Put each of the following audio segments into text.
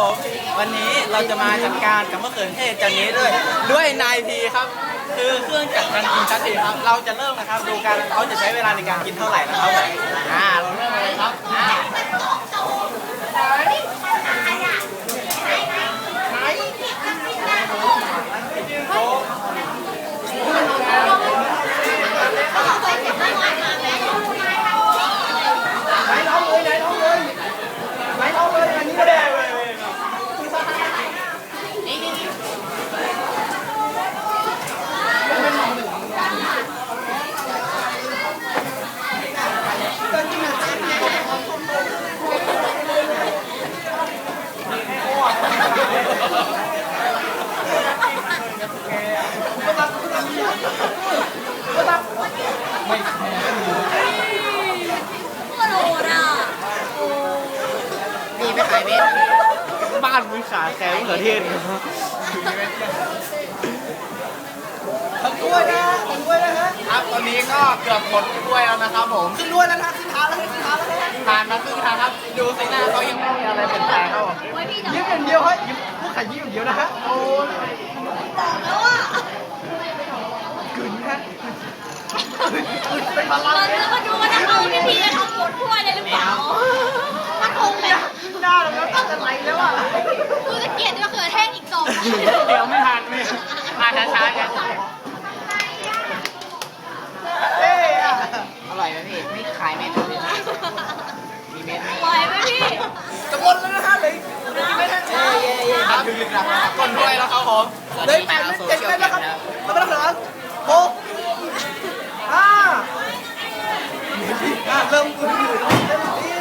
ผมวันนี้เราจะมาจัดการกับมะเขือเทศจานนี้ด้วยด้วยนายพีครับ คือเครื่องจักรการกินชัดเจนครับ เราจะเริ่มนะครับดูการเขาจะใช้เวลาในการกินเท่าไหร่นะครับอ่าเราเริ่มเลยครับ กระโดดอะมีไม่ขายเม็ดบ้านมีขาแซมมะเขือเทศครับทำกล้วยนะทำกล้วยนะฮะครับตอนนี้ก็เกือบหมดกล้วยแล้วนะครับผมขึ้นด้วยแล้วนะขึ้นเท้าแล้วขึ้นเท้าแล้วนะผ่านมาครึ่งทางครับ ดูสิหน้าเขายังไม่มีอะไรเปลี่ยนแปลงครับผมไว้พี่ยิ้มอย่างเดียวฮะยิ้มผู้ขายยิ้มอย่างเดียวนะฮะโอ้ยแล้วอะกึ่นฮะกึ่น เป็นพลังเราจะมาดูกันนะคะว่าพี่พีจะทำหมดถ้วยเลยหรือเปล่ามันคงแบบหน้าเราแล้วก็จะไหลแล้วอะคือจะเกลียดมะเขือเทศอีกสองเดี๋ยวไม่ทันไม่มาช้าๆกันเอ้ยอร่อยไหมพี่ ไม่ขายเม็ดเลยนะมีเม็ดไหมไหวไหมพี่จะหมดแล้วนะฮะเลยไม่ได้ยยยครับคนด้วยแล้วครับผมเลยแปดเม็ดเจ็ดเม็ดแล้วครับแล้วไปแล้วเหรอหกห้าอะ เริ่มอุ่นๆเริ่มดี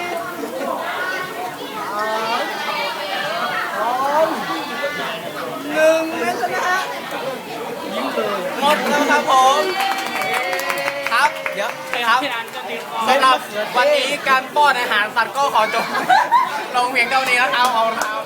สองหนึ่งเม็ดแล้วนะฮะหมดแล้วครับผมครับเดี๋ยวครับสำหรับวันนี้การป้อนอาหารสัตว์ก็ขอจบลงเพียงเท่านี้นะครับเอาครับ